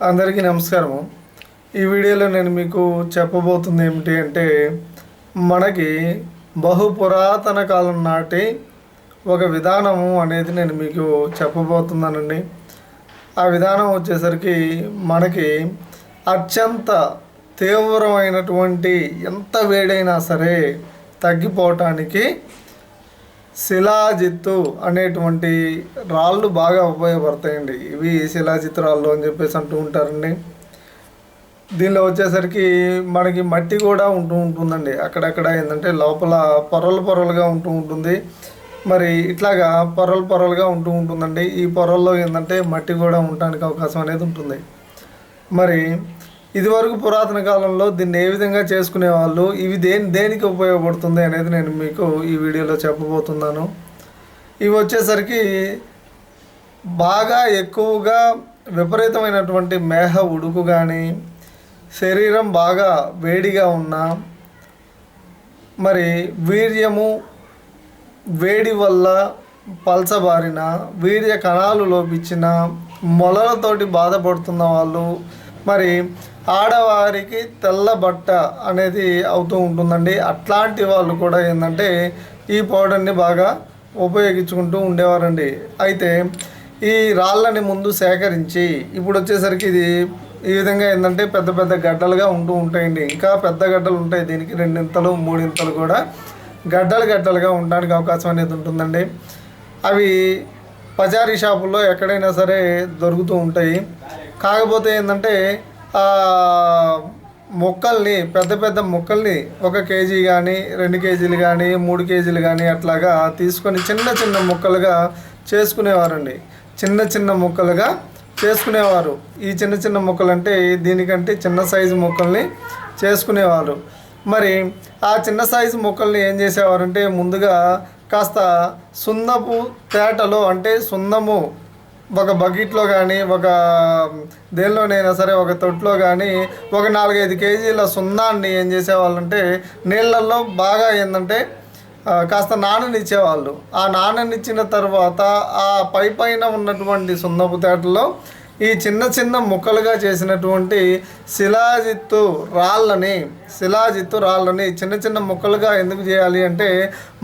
అందరికీ నమస్కారము. ఈ వీడియోలో నేను మీకు చెప్పబోతుంది ఏమిటి అంటే మనకి బహు పురాతన కాలం నాటి ఒక విధానము అనేది నేను మీకు చెప్పబోతున్నానండి. ఆ విధానం వచ్చేసరికి మనకి అత్యంత తీవ్రమైనటువంటి ఎంత వేడైనా సరే తగ్గిపోవటానికి శిలాజిత్తు అనేటువంటి రాళ్ళు బాగా ఉపయోగపడతాయండి. ఇవి శిలాజిత్తు రాళ్ళు అని చెప్పేసి అంటూ ఉంటారండి. దీనిలో వచ్చేసరికి మనకి మట్టి కూడా ఉంటూ ఉంటుందండి. అక్కడక్కడ ఏంటంటే లోపల పొరలు పొరలుగా ఉంటూ ఉంటుంది. మరి ఇట్లాగా పొరలు పొరలుగా ఉంటూ ఉంటుందండి. ఈ పొరల్లో ఏంటంటే మట్టి కూడా ఉండడానికి అవకాశం అనేది ఉంటుంది. మరి ఇదివరకు పురాతన కాలంలో దీన్ని ఏ విధంగా చేసుకునేవాళ్ళు? ఇవి దేని దేనికి ఉపయోగపడుతుంది అనేది నేను మీకు ఈ వీడియోలో చెప్పబోతున్నాను. ఇవి వచ్చేసరికి బాగా ఎక్కువగా విపరీతమైనటువంటి మేహ ఉడుకు కానీ శరీరం బాగా వేడిగా ఉన్న మరి వీర్యము వేడి వల్ల పల్చబారిన వీర్య కణాలు లోపించిన మొలలతోటి బాధపడుతున్న వాళ్ళు మరి ఆడవారికి తెల్ల బట్ట అనేది అవుతూ ఉంటుందండి. అట్లాంటి వాళ్ళు కూడా ఏంటంటే ఈ పౌడర్ని బాగా ఉపయోగించుకుంటూ ఉండేవారండి. అయితే ఈ రాళ్ళని ముందు సేకరించి ఇప్పుడు వచ్చేసరికి ఇది ఈ విధంగా ఏంటంటే పెద్ద పెద్ద గడ్డలుగా ఉంటూ ఉంటాయండి. ఇంకా పెద్ద గడ్డలు ఉంటాయి. దీనికి రెండింతలు మూడింతలు కూడా గడ్డలు గడ్డలుగా ఉండడానికి అవకాశం అనేది ఉంటుందండి. అవి పచారీ షాపుల్లో ఎక్కడైనా సరే దొరుకుతూ ఉంటాయి. కాకపోతే ఏంటంటే మొక్కల్ని పెద్ద పెద్ద మొక్కల్ని ఒక కేజీ కానీ రెండు కేజీలు కానీ మూడు కేజీలు కానీ అట్లాగా తీసుకొని చిన్న చిన్న ముక్కలుగా చేసుకునేవారండి. చిన్న చిన్న ముక్కలుగా చేసుకునేవారు. ఈ చిన్న చిన్న ముక్కలు అంటే దీనికంటే చిన్న సైజు ముక్కల్ని చేసుకునేవారు. మరి ఆ చిన్న సైజు ముక్కల్ని ఏం చేసేవారంటే ముందుగా కాస్త సున్నపు తేటలో అంటే సున్నము ఒక బకెట్లో కానీ ఒక దేనిలోనైనా సరే ఒక తొట్టులో కానీ ఒక నాలుగైదు కేజీల సున్నాన్ని ఏం చేసేవాళ్ళంటే నీళ్ళల్లో బాగా ఏంటంటే కాస్త కాస్త నాననిచ్చేవాళ్ళు ఆ నాననిచ్చిన తర్వాత ఆ పై పైన ఉన్నటువంటి సున్నపు తేటలో ఈ చిన్న చిన్న ముక్కలుగా చేసినటువంటి శిలాజిత్తు రాళ్ళని శిలాజిత్తు రాళ్ళని చిన్న చిన్న ముక్కలుగా ఎందుకు చేయాలి అంటే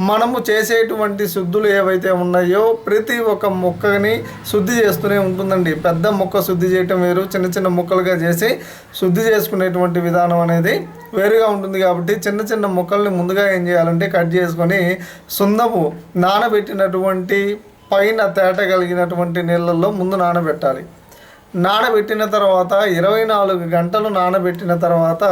మనము చేసేటువంటి శుద్ధులు ఏవైతే ఉన్నాయో ప్రతి ఒక్క ముక్కని శుద్ధి చేస్తూనే ఉంటుందండి. పెద్ద ముక్క శుద్ధి చేయటం వేరు చిన్న చిన్న ముక్కలుగా చేసి శుద్ధి చేసుకునేటువంటి విధానం అనేది వేరుగా ఉంటుంది కాబట్టి చిన్న చిన్న ముక్కల్ని ముందుగా ఏం చేయాలంటే కట్ చేసుకొని సున్నపు నానబెట్టినటువంటి పైన తేట కలిగినటువంటి నీళ్ళల్లో ముందు నానబెట్టాలి. నానబెట్టిన తర్వాత ఇరవై నాలుగు గంటలు నానబెట్టిన తర్వాత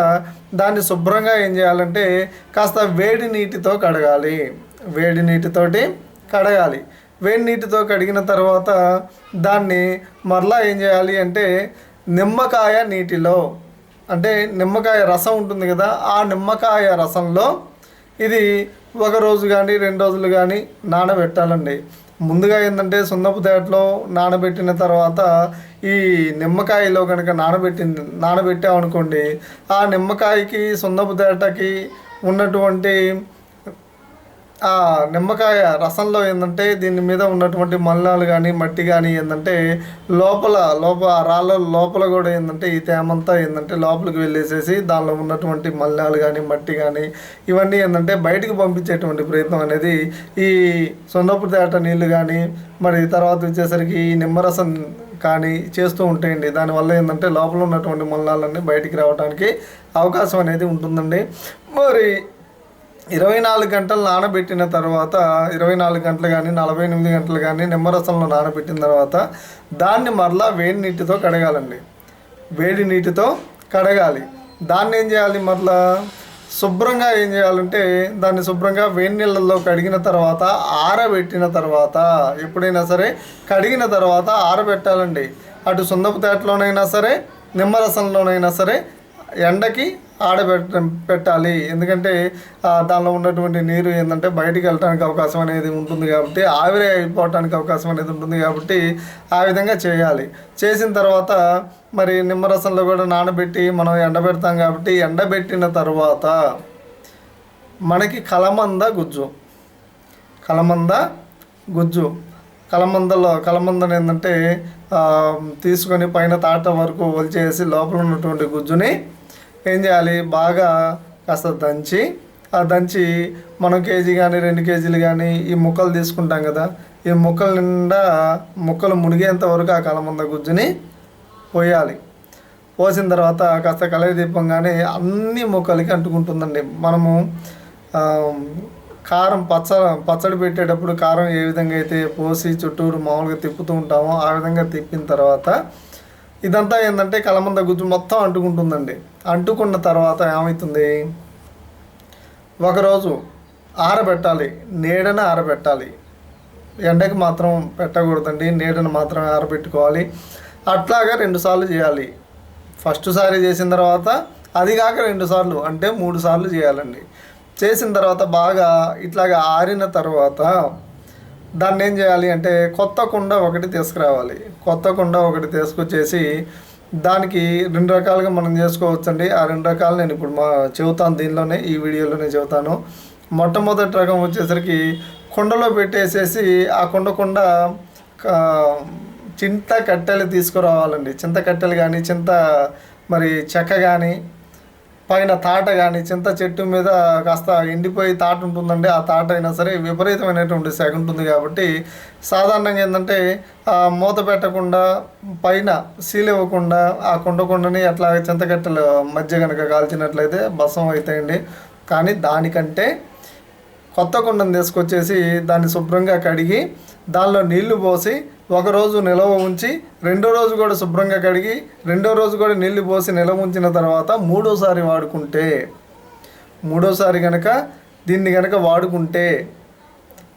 దాన్ని శుభ్రంగా ఏం చేయాలంటే కాస్త వేడి నీటితో కడగాలి. వేడి నీటితోటి కడగాలి. వేడి నీటితో కడిగిన తర్వాత దాన్ని మరలా ఏం చేయాలి అంటే నిమ్మకాయ నీటిలో అంటే నిమ్మకాయ రసం ఉంటుంది కదా ఆ నిమ్మకాయ రసంలో ఇది ఒక రోజు కానీ రెండు రోజులు కానీ నానబెట్టాలండి. ముందుగా ఏంటంటే సున్నపు తేటలో నానబెట్టిన తర్వాత ఈ నిమ్మకాయలో కనుక నానబెట్టి నానబెట్టామనుకోండి ఆ నిమ్మకాయకి సున్నపు తేటకి ఉన్నటువంటి ఆ నిమ్మకాయ రసంలో ఏంటంటే దీని మీద ఉన్నటువంటి మలినాలు కానీ మట్టి కానీ ఏంటంటే లోపల లోపల ఆ రాళ్ళ లోపల కూడా ఏంటంటే ఈ తేమంతా ఏంటంటే లోపలికి వెళ్ళేసేసి దానిలో ఉన్నటువంటి మలినాలు కానీ మట్టి కానీ ఇవన్నీ ఏంటంటే బయటికి పంపించేటువంటి ప్రయత్నం అనేది ఈ సున్నపు తేట నీళ్ళు కానీ మరి తర్వాత వచ్చేసరికి ఈ నిమ్మరసం కానీ చేస్తూ ఉంటాయండి. దానివల్ల ఏంటంటే లోపల ఉన్నటువంటి మలినాలన్నీ బయటికి రావడానికి అవకాశం అనేది ఉంటుందండి. మరి ఇరవై నాలుగు గంటలు నానబెట్టిన తర్వాత ఇరవై నాలుగు గంటలు కానీ నలభై ఎనిమిది గంటలు కానీ నిమ్మరసంలో నానబెట్టిన తర్వాత దాన్ని మరలా వేడి నీటితో కడగాలండి. వేడి నీటితో కడగాలి. దాన్ని ఏం చేయాలి మరలా? శుభ్రంగా ఏం చేయాలంటే దాన్ని శుభ్రంగా వేడి నీళ్ళల్లో కడిగిన తర్వాత ఆరబెట్టిన తర్వాత ఎప్పుడైనా సరే కడిగిన తర్వాత ఆరబెట్టాలండి. అటు సున్నపు తేటలోనైనా సరే నిమ్మరసంలోనైనా సరే ఎండకి ఆడబెట్ట పెట్టాలి. ఎందుకంటే దానిలో ఉన్నటువంటి నీరు ఏంటంటే బయటికి వెళ్ళడానికి అవకాశం అనేది ఉంటుంది కాబట్టి ఆవిరి అయిపోవటానికి అవకాశం అనేది ఉంటుంది కాబట్టి ఆ విధంగా చేయాలి. చేసిన తర్వాత మరి నిమ్మరసంలో కూడా నానబెట్టి మనం ఎండబెడతాం కాబట్టి ఎండబెట్టిన తర్వాత మనకి కలమంద గుజ్జు. కలమంద గుజ్జు. కలమందలో కలమందని ఏంటంటే తీసుకొని పైన తాట వరకు వలిచేసి లోపల ఉన్నటువంటి గుజ్జుని ఏం చేయాలి? బాగా కాస్త దంచి ఆ దంచి మనం కేజీ కానీ రెండు కేజీలు కానీ ఈ ముక్కలు తీసుకుంటాం కదా ఈ ముక్కల నిండా ముక్కలు మునిగేంత వరకు ఆ కలమంద గుజ్జుని పోయాలి. పోసిన తర్వాత కాస్త కలయి కానీ అన్ని ముక్కలకి అంటుకుంటుందండి. మనము కారం పచ్చ పచ్చడి పెట్టేటప్పుడు కారం ఏ విధంగా అయితే పోసి చుట్టూరు మామూలుగా తిప్పుతూ ఉంటామో ఆ విధంగా తిప్పిన తర్వాత ఇదంతా ఏంటంటే కలమంద గుజ్జు మొత్తం అంటుకుంటుందండి. అంటుకున్న తర్వాత ఏమవుతుంది ఒకరోజు ఆరబెట్టాలి నీడన ఆరబెట్టాలి. ఎండకి మాత్రం పెట్టకూడదండి నీడను మాత్రం ఆరబెట్టుకోవాలి. అట్లాగా రెండుసార్లు చేయాలి. ఫస్ట్ సారి చేసిన తర్వాత అది కాక రెండుసార్లు అంటే మూడు సార్లు చేయాలండి. చేసిన తర్వాత బాగా ఇట్లాగా ఆరిన తర్వాత దాన్ని ఏం చేయాలి అంటే కొత్త కుండ ఒకటి తీసుకురావాలి. కొత్త కుండ ఒకటి తీసుకొచ్చేసి దానికి రెండు రకాలుగా మనం చేసుకోవచ్చండి. ఆ రెండు రకాలు నేను ఇప్పుడు మా చెబుతాను దీనిలోనే ఈ వీడియోలోనే చెబుతాను. మొట్టమొదటి రకం వచ్చేసరికి కుండలో పెట్టేసేసి ఆ కుండ కుండ చింత కట్టెలు తీసుకురావాలండి. చింత కట్టెలు కానీ చింత మరి చెక్క కానీ పైన తాట కానీ చింత చెట్టు మీద కాస్త ఎండిపోయి తాట ఉంటుందండి. ఆ తాట అయినా సరే విపరీతమైనటువంటి సెగ ఉంటుంది కాబట్టి సాధారణంగా ఏంటంటే మూత పెట్టకుండా పైన సీల్ ఇవ్వకుండా ఆ కుండ కుండని అట్లా చింతకట్టెల మధ్య కనుక కాల్చినట్లయితే బసం అవుతాయండి కానీ దానికంటే కొత్త కుండను తీసుకొచ్చేసి దాన్ని శుభ్రంగా కడిగి దానిలో నీళ్ళు పోసి ఒకరోజు నిలవ ఉంచి రెండో రోజు కూడా శుభ్రంగా కడిగి రెండో రోజు కూడా నీళ్ళు పోసి నిలవ ఉంచిన తర్వాత మూడోసారి వాడుకుంటే మూడోసారి కనుక దీన్ని కనుక వాడుకుంటే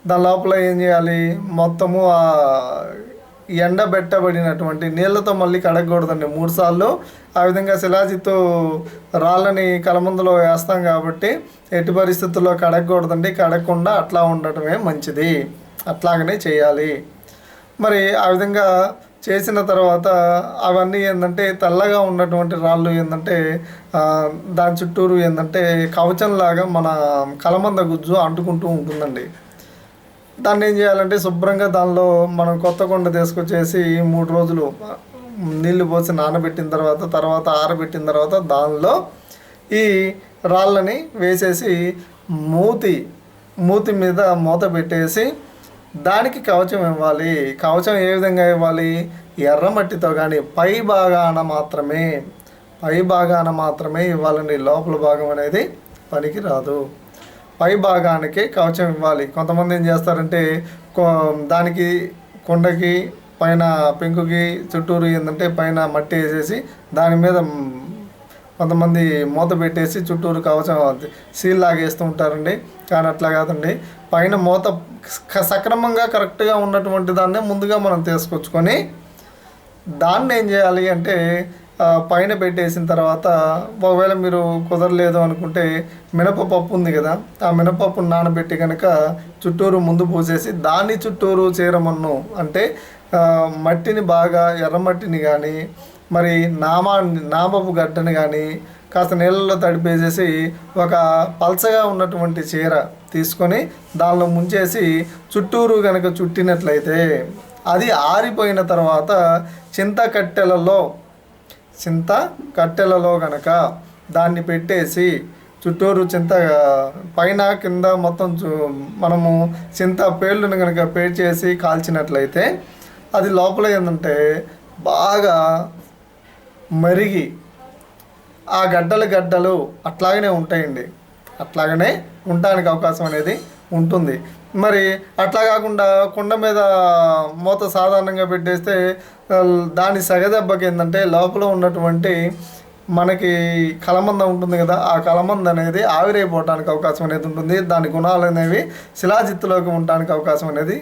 దాని లోపల ఏం చేయాలి? మొత్తము ఆ ఎండబెట్టబడినటువంటి నీళ్ళతో మళ్ళీ కడగకూడదండి. మూడుసార్లు ఆ విధంగా శిలాజితో రాళ్ళని కలమందులో వేస్తాం కాబట్టి ఎట్టి పరిస్థితుల్లో కడగకూడదండి. కడగకుండా అట్లా ఉండటమే మంచిది. అట్లాగనే చేయాలి. మరి ఆ విధంగా చేసిన తర్వాత అవన్నీ ఏంటంటే తెల్లగా ఉన్నటువంటి రాళ్ళు ఏంటంటే దాని చుట్టూరు ఏంటంటే కవచంలాగా మన కలమంద గుజ్జు అంటుకుంటూ ఉంటుందండి. దాన్ని ఏం చేయాలంటే శుభ్రంగా దానిలో మనం కొత్త కొండ తీసుకొచ్చేసి మూడు రోజులు నీళ్ళు పోసి నానబెట్టిన తర్వాత తర్వాత ఆరబెట్టిన తర్వాత దానిలో ఈ రాళ్ళని వేసేసి మూతి మూతి మీద మూత పెట్టేసి దానికి కవచం ఇవ్వాలి. కవచం ఏ విధంగా ఇవ్వాలి? ఎర్రమట్టితో కానీ పై భాగాన మాత్రమే పై భాగాన మాత్రమే ఇవ్వాలండి. లోపల భాగం అనేది పనికి రాదు పై భాగానికి కవచం ఇవ్వాలి. కొంతమంది ఏం చేస్తారంటే దానికి కొండకి పైన పెంకుకి చుట్టూరు ఏంటంటే పైన మట్టి వేసేసి దాని మీద కొంతమంది మూత పెట్టేసి చుట్టూరు కవచం సీల్ లాగేస్తూ ఉంటారండి. కానీ అట్లా కాదండి. పైన మూత సక్రమంగా కరెక్ట్గా ఉన్నటువంటి దాన్నే ముందుగా మనం తీసుకొచ్చుకొని దాన్ని ఏం చేయాలి అంటే పైన పెట్టేసిన తర్వాత ఒకవేళ మీరు కుదరలేదు అనుకుంటే మినపప్పు ఉంది కదా ఆ మినపప్పును నానబెట్టి కనుక చుట్టూరు ముందు పోసేసి దాని చుట్టూరు చీరమన్ను అంటే మట్టిని బాగా ఎర్రమట్టిని కానీ మరి నామా నామపు గడ్డని కానీ కాస్త నీళ్ళలో తడిపేసేసి ఒక పల్చగా ఉన్నటువంటి చీర తీసుకొని దానిలో ముంచేసి చుట్టూరు కనుక చుట్టినట్లయితే అది ఆరిపోయిన తర్వాత చింత కట్టెలలో చింత కట్టెలలో కనుక దాన్ని పెట్టేసి చుట్టూరు చింత పైన కింద మొత్తం మనము చింత పేళ్ళను కనుక పేర్చేసి కాల్చినట్లయితే అది లోపల ఏంటంటే బాగా మరిగి ఆ గడ్డలు గడ్డలు అట్లాగనే ఉంటాయండి. అట్లాగనే ఉండడానికి అవకాశం అనేది ఉంటుంది. మరి అట్లా కాకుండా కుండ మీద మూత సాధారణంగా పెట్టేస్తే దాని సగదెబ్బకి ఏంటంటే లోపల ఉన్నటువంటి మనకి కలమంద ఉంటుంది కదా ఆ కలమంద అనేది ఆవిరైపోవడానికి అవకాశం అనేది ఉంటుంది. దాని గుణాలు అనేవి శిలాజిత్తులోకి ఉండడానికి అవకాశం అనేది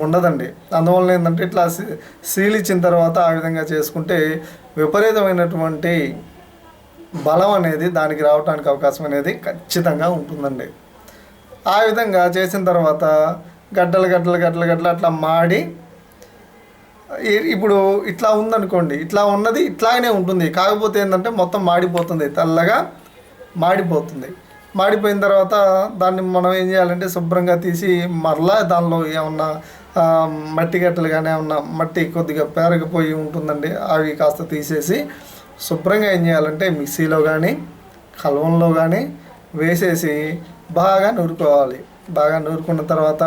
ఉండదండి. అందువలన ఏంటంటే ఇట్లా సీ- సీల్ ఇచ్చిన తర్వాత ఆ విధంగా చేసుకుంటే విపరీతమైనటువంటి బలం అనేది దానికి రావడానికి అవకాశం అనేది ఖచ్చితంగా ఉంటుందండి. ఆ విధంగా చేసిన తర్వాత గడ్డలు గడ్డలు గడ్డలు గడ్డలు అట్లా మాడి ఇప్పుడు ఇట్లా ఉందనుకోండి ఇట్లా ఉన్నది ఇట్లాగనే ఉంటుంది. కాకపోతే ఏంటంటే మొత్తం మాడిపోతుంది తెల్లగా మాడిపోతుంది. మాడిపోయిన తర్వాత దాన్ని మనం ఏం చేయాలంటే శుభ్రంగా తీసి మరలా దానిలో ఏమన్నా మట్టి గట్టలు కానీ ఉన్న మట్టి కొద్దిగా పేరకపోయి ఉంటుందండి. అవి కాస్త తీసేసి శుభ్రంగా ఏం చేయాలంటే మిక్సీలో కానీ కలవంలో కానీ వేసేసి బాగా నూరుకోవాలి. బాగా నూరుకున్న తర్వాత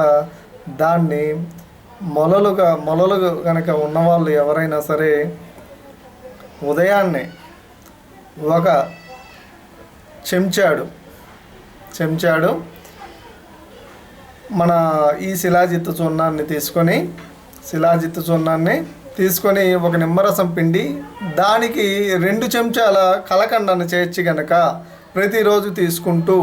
దాన్ని మొలలుగా మొలలు కనుక ఉన్నవాళ్ళు ఎవరైనా సరే ఉదయాన్నే ఒక చెంచాడు చెంచాడు మన ఈ శిలాజిత్తు చూర్ణాన్ని తీసుకొని శిలాజిత్తు చూర్ణాన్ని తీసుకొని ఒక నిమ్మరసం పిండి దానికి రెండు చెంచాల కలకండాన్ని చేర్చి గనక ప్రతిరోజు తీసుకుంటూ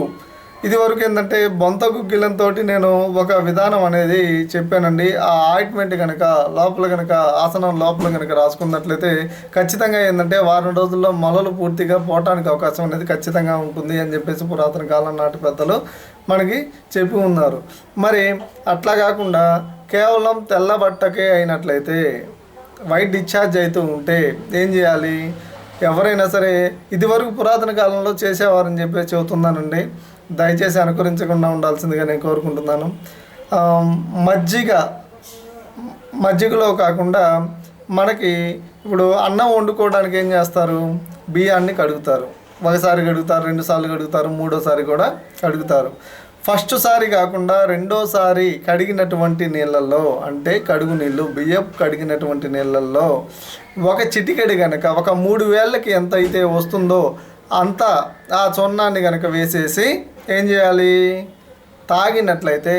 ఇది వరకు ఏంటంటే బొంత గుగ్గిలంతో నేను ఒక విధానం అనేది చెప్పానండి. ఆ ఆయింట్మెంట్ కనుక లోపల కనుక ఆసనం లోపల కనుక రాసుకున్నట్లయితే ఖచ్చితంగా ఏంటంటే వారం రోజుల్లో మొలలు పూర్తిగా పోవటానికి అవకాశం అనేది ఖచ్చితంగా ఉంటుంది అని చెప్పేసి పురాతన కాలం నాటి పెద్దలు మనకి చెప్పి ఉన్నారు. మరి అట్లా కాకుండా కేవలం తెల్ల బట్టకే అయినట్లయితే వైట్ డిశ్చార్జ్ అవుతూ ఉంటే ఏం చేయాలి? ఎవరైనా సరే ఇదివరకు పురాతన కాలంలో చేసేవారని చెప్పి చెబుతున్నానండి. దయచేసి అనుకరించకుండా ఉండాల్సిందిగా నేను కోరుకుంటున్నాను. మజ్జిగ మజ్జిగలో కాకుండా మనకి ఇప్పుడు అన్నం వండుకోవడానికి ఏం చేస్తారు? బియ్యాన్ని కడుగుతారు. ఒకసారి కడుగుతారు రెండు సార్లు కడుగుతారు మూడోసారి కూడా కడుగుతారు. ఫస్ట్ సారి కాకుండా రెండోసారి కడిగినటువంటి నీళ్ళల్లో అంటే కడుగు నీళ్ళు బియ్యం కడిగినటువంటి నీళ్ళల్లో ఒక చిటికెడు కనుక ఒక మూడు వేళ్ళకి ఎంత అయితే వస్తుందో అంత ఆ చొన్నాన్ని కనుక వేసేసి ఏం చేయాలి? తాగినట్లయితే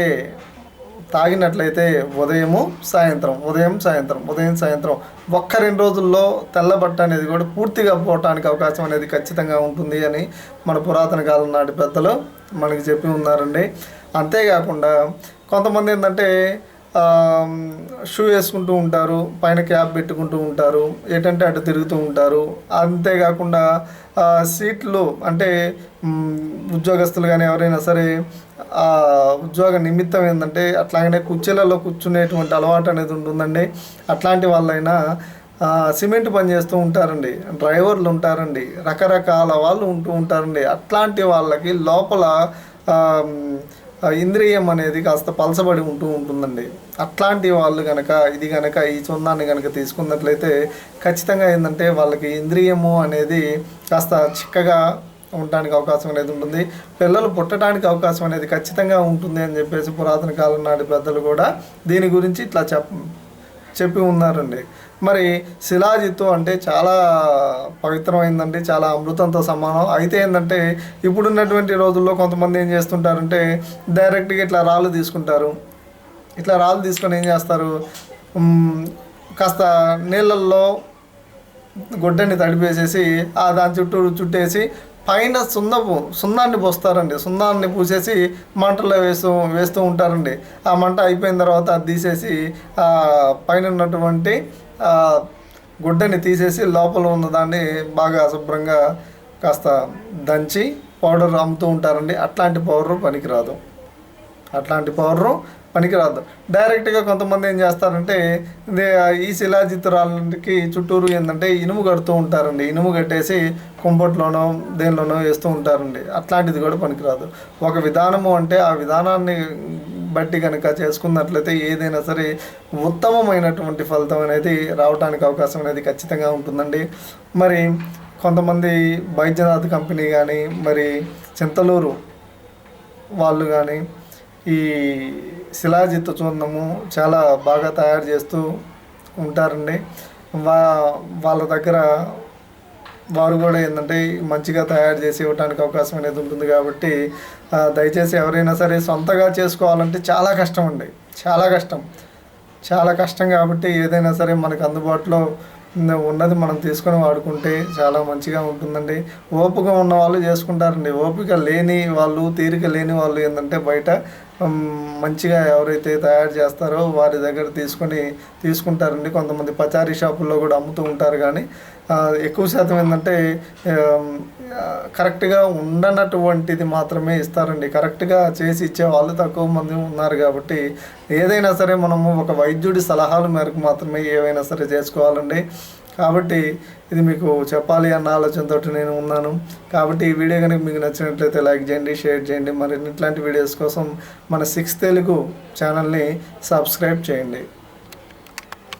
తాగినట్లయితే ఉదయము సాయంత్రం ఉదయం సాయంత్రం ఉదయం సాయంత్రం. ఒక్క రెండు రోజుల్లో తెల్లబట్ట అనేది కూడా పూర్తిగా పోవటానికి అవకాశం అనేది ఖచ్చితంగా ఉంటుంది అని మన పురాతన కాలం నాటి పెద్దలు మనకి చెప్పి ఉన్నారండి. అంతేకాకుండా కొంతమంది ఏంటంటే షూ వేసుకుంటూ ఉంటారు పైన క్యాప్ పెట్టుకుంటూ ఉంటారు ఏంటంటే అటు తిరుగుతూ ఉంటారు. అంతేకాకుండా సీట్లు అంటే ఉద్యోగస్తులు కానీ ఎవరైనా సరే ఆ ఉద్యోగ నిమిత్తం ఏంటంటే అట్లాగనే కుర్చీలలో కూర్చునేటువంటి అలవాటు అనేది ఉంటుందండి. అట్లాంటి వాళ్ళైనా సిమెంట్ పని చేస్తూ ఉంటారండి. డ్రైవర్లు ఉంటారండి. రకరకాల వాళ్ళు ఉంటూ ఉంటారండి. అట్లాంటి వాళ్ళకి లోపల ఇంద్రియం అనేది కాస్త పలసబడి ఉంటూ ఉంటుందండి. అట్లాంటి వాళ్ళు కనుక ఇది కనుక ఈ చందాన్ని కనుక తీసుకున్నట్లయితే ఖచ్చితంగా ఏంటంటే వాళ్ళకి ఇంద్రియము అనేది కాస్త చిక్కగా ఉండడానికి అవకాశం అనేది ఉంటుంది. పిల్లలు పుట్టడానికి అవకాశం అనేది ఖచ్చితంగా ఉంటుంది అని చెప్పేసి పురాతన కాలం నాటి పెద్దలు కూడా దీని గురించి ఇట్లా చెప్ చెప్పి ఉన్నారండి. మరి శిలాజిత్తు అంటే చాలా పవిత్రమైందండి చాలా అమృతంతో సమానం. అయితే ఏంటంటే ఇప్పుడున్నటువంటి రోజుల్లో కొంతమంది ఏం చేస్తుంటారంటే డైరెక్ట్గా ఇట్లా రాళ్ళు తీసుకుంటారు. ఇట్లా రాళ్ళు తీసుకొని ఏం చేస్తారు? కాస్త నీళ్ళల్లో గుడ్డని తడిపేసేసి ఆ దాని చుట్టూ చుట్టేసి పైన సున్నపు సున్నాన్ని పోస్తారండి. సున్నాన్ని పూసేసి మంటలో వేస్తూ వేస్తూ ఉంటారండి. ఆ మంట అయిపోయిన తర్వాత అది తీసేసి పైన ఉన్నటువంటి గుడ్డని తీసేసి లోపల ఉన్న దాన్ని బాగా శుభ్రంగా కాస్త దంచి పౌడర్ అమ్ముతూ ఉంటారండి. అట్లాంటి పౌడర్ పనికిరాదు. అట్లాంటి పౌడరు పనికిరాదు. డైరెక్ట్గా కొంతమంది ఏం చేస్తారంటే ఈ శిలాజిత్తురాలకి చుట్టూరు ఏంటంటే ఇనుము కడుతూ ఉంటారండి. ఇనుము కట్టేసి కుంపట్లోనో దేనిలోనో వేస్తూ ఉంటారండి. అట్లాంటిది కూడా పనికిరాదు. ఒక విధానము అంటే ఆ విధానాన్ని బట్టి కనుక చేసుకున్నట్లయితే ఏదైనా సరే ఉత్తమమైనటువంటి ఫలితం అనేది రావడానికి అవకాశం అనేది ఖచ్చితంగా ఉంటుందండి. మరి కొంతమంది బైద్యనాథ్ కంపెనీ కానీ మరి చింతలూరు వాళ్ళు కానీ ఈ శిలాజిత్తు చూర్ణము చాలా బాగా తయారు చేస్తూ ఉంటారండి. వా వాళ్ళ దగ్గర వారు కూడా ఏంటంటే మంచిగా తయారు చేసి ఇవ్వడానికి అవకాశం అనేది ఉంటుంది కాబట్టి దయచేసి ఎవరైనా సరే సొంతగా చేసుకోవాలంటే చాలా కష్టం అండి. చాలా కష్టం. చాలా కష్టం కాబట్టి ఏదైనా సరే మనకు అందుబాటులో ఉన్నది మనం తీసుకొని వాడుకుంటే చాలా మంచిగా ఉంటుందండి. ఓపిక ఉన్న వాళ్ళు చేసుకుంటారండి. ఓపిక లేని వాళ్ళు తీరిక లేని వాళ్ళు ఏంటంటే బయట మంచిగా ఎవరైతే తయారు చేస్తారో వారి దగ్గర తీసుకొని తీసుకుంటారండి. కొంతమంది పచారీ షాపుల్లో కూడా అమ్ముతూ ఉంటారు కానీ ఎక్కువ శాతం ఏంటంటే కరెక్ట్గా ఉండనటువంటిది మాత్రమే ఇస్తారండి. కరెక్ట్గా చేసి ఇచ్చే వాళ్ళు తక్కువ మంది ఉన్నారు కాబట్టి ఏదైనా సరే మనము ఒక వైద్యుడి సలహాల మేరకు మాత్రమే ఏవైనా సరే చేసుకోవాలండి. కాబట్టి ఇది మీకు చెప్పాలి అన్న ఆలోచనతో నేను ఉన్నాను. కాబట్టి ఈ వీడియో కనుక మీకు నచ్చినట్లయితే లైక్ చేయండి షేర్ చేయండి. మరి ఇట్లాంటి వీడియోస్ కోసం మన సిక్స్ తెలుగు ఛానల్ని సబ్స్క్రైబ్ చేయండి.